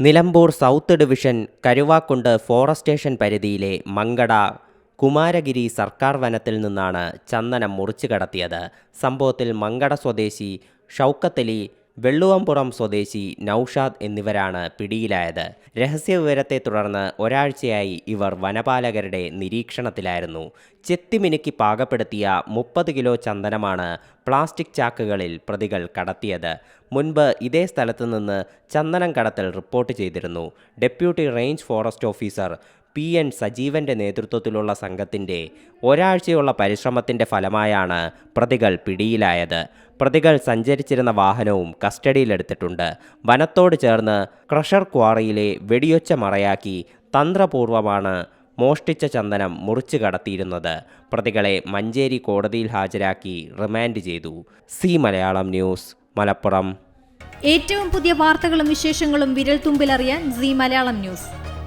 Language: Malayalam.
Nilambur south division Karuvakkund forest station പരിധിയിലെ മങ്കട കുമാരഗിരി സർക്കാർ വനത്തിൽ നിന്നാണ് ചന്ദനം മുറിച്ചു കടത്തിയത് സംഭവത്തിൽ മങ്കട സ്വദേശി ഷൗക്കത്തലി വെള്ളുവമ്പുറം സ്വദേശി നൌഷാദ് എന്നിവരാണ് പിടിയിലായത്. രഹസ്യവിവരത്തെ തുടർന്ന് ഒരാഴ്ചയായി ഇവർ വനപാലകരുടെ നിരീക്ഷണത്തിലായിരുന്നു. ചെത്തിമിനുക്കി പാകപ്പെടുത്തിയ മുപ്പത് കിലോ ചന്ദനമാണ് പ്ലാസ്റ്റിക് ചാക്കുകളിൽ പ്രതികൾ കടത്തിയത്. മുൻപ് ഇതേ സ്ഥലത്തു നിന്ന് ചന്ദനം കടത്തൽ റിപ്പോർട്ട് ചെയ്തിരുന്നു. Deputy range forest officer P N സജീവന്റെ നേതൃത്വത്തിലുള്ള സംഘത്തിന്റെ ഒരാഴ്ചയുള്ള പരിശ്രമത്തിന്റെ ഫലമായാണ് പ്രതികൾ പിടിയിലായത്. പ്രതികൾ സഞ്ചരിച്ചിരുന്ന വാഹനവും കസ്റ്റഡിയിലെടുത്തിട്ടുണ്ട്. വനത്തോട് ചേർന്ന് ക്രഷർ ക്വാറിയിലെ വെടിയൊച്ച മറയാക്കി തന്ത്രപൂർവമാണ് മോഷ്ടിച്ച ചന്ദനം മുറിച്ചു കടത്തിയിരുന്നത്. പ്രതികളെ മഞ്ചേരി കോടതിയിൽ ഹാജരാക്കി റിമാൻഡ് ചെയ്തു. C Malayalam news Malappuram. ഏറ്റവും പുതിയ വാർത്തകളും വിശേഷങ്ങളും വിരൽ തുമ്പിലറിയാൻ സി മലയാളം ന്യൂസ്.